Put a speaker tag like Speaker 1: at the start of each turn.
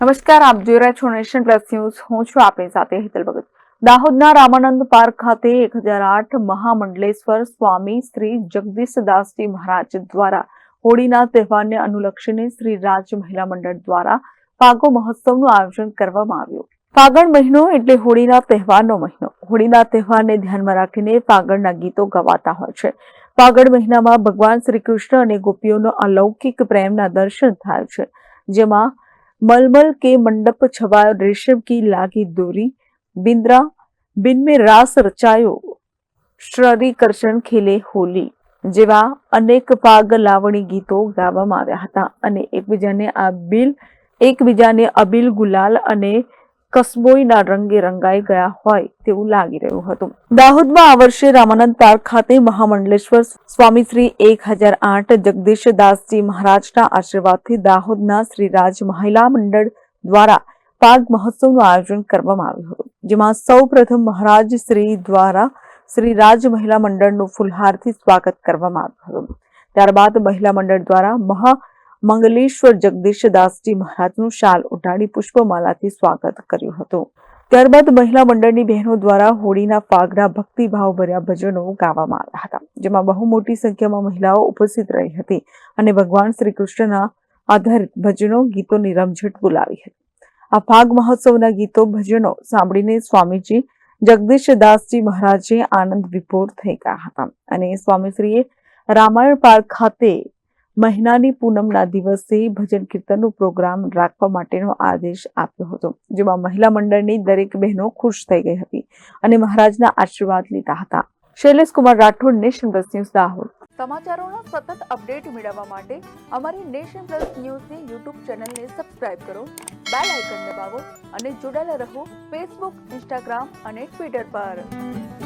Speaker 1: નમસ્કાર, આપ જોઈ રહ્યા છો નેશન પ્લસ ન્યૂઝ. હું છું આપની સાથે હેતલ ભગત. દાહોદના રામાનંદ પાર્ક ખાતે એક હજાર આઠ મહામંડલેશ્વર સ્વામી શ્રી જગદીશદાસજી મહારાજ દ્વારા હોળીના તહેવારને અનુલક્ષીને શ્રી રાજ મહિલા મંડળ દ્વારા ફાગો મહોત્સવનું આયોજન કરવામાં આવ્યું. ફાગણ મહિનો એટલે હોળીના તહેવારનો મહિનો. હોળીના તહેવારને ધ્યાનમાં રાખીને ફાગણના ગીતો ગવાતા હોય છે. ફાગણ મહિનામાં ભગવાન શ્રી કૃષ્ણ અને ગોપીઓનો અલૌકિક પ્રેમના દર્શન થાય છે. જેમાં मलमल के मंडप छवायो रेशम की लागी डोरी बिंद्रा बिन में रास રચાયો શ્રરીકર્ષણ ખેલે હોલી જેવા અનેક પાગ લાવણી ગીતો ગાવામાં આવ્યા હતા અને એકબીજાને આ બિલ એકબીજાને અબિલ ગુલાલ અને કસબોઈના રંગે રંગાઈ ગયા હોય તેવું લાગી રહ્યું હતું. દાહોદમાં આ વર્ષે રામાનંદ પાર્ક ખાતે મહામંડલેશ્વર સ્વામી શ્રી એક હજાર આઠ જગદીશ દાસજી મહારાજના આશીર્વાદથી દાહોદના શ્રી રાજ મહિલા મંડળ દ્વારા પાર્ક મહોત્સવનું આયોજન કરવામાં આવ્યું હતું. જેમાં સૌ પ્રથમ મહારાજ શ્રી દ્વારા શ્રી રાજ મહિલા મંડળનું ફુલહારથી સ્વાગત કરવામાં આવ્યું હતું. ત્યારબાદ મહિલા મંડળ દ્વારા મહા મંગલેશ્વર જગદીશદાસજી મહારાજનું શાલ ઉઢાડી પુષ્પમાલાથી સ્વાગત કર્યું હતું. ત્યારબાદ મહિલા મંડળની બહેનો દ્વારા હોળીના ફાગના ભક્તિભાવ ભર્યા ભજનો ગાવામાં આવ્યા હતા, જેમાં બહુ મોટી સંખ્યામાં મહિલાઓ ઉપસ્થિત રહી હતી અને ભગવાન શ્રી કૃષ્ણના આધારિત ભજનો, ગીતોની રમઝટ બોલાવી હતી. આ ફાગ મહોત્સવના ગીતો, ભજનો સાંભળીને સ્વામીજી જગદીશદાસજી મહારાજે આનંદ વિભોર થઈ ગયા હતા અને સ્વામીશ્રીએ રામાયણ પાર્ક ખાતે મહિનાની પૂનમના દિવસે ભજન કીર્તનનો પ્રોગ્રામ રાખવા માટેનો આદેશ આપ્યો હતો, જેમાં મહિલા મંડળની દરેક બહેનો ખુશ થઈ ગઈ હતી અને મહારાજના આશીર્વાદ લીધા હતા. Shailesh Kumar Rathod, Nation Plus News Dahod. સમાચારોનો સતત અપડેટ મેળવવા માટે અમારી નેશન પ્લસ ન્યૂઝની યુટ્યુબ ચેનલને સબસ્ક્રાઇબ કરો, બેલ આઇકન દબાવો અને જોડાયેલા રહો ફેસબુક, ઇન્સ્ટાગ્રામ અને ટ્વિટર પર.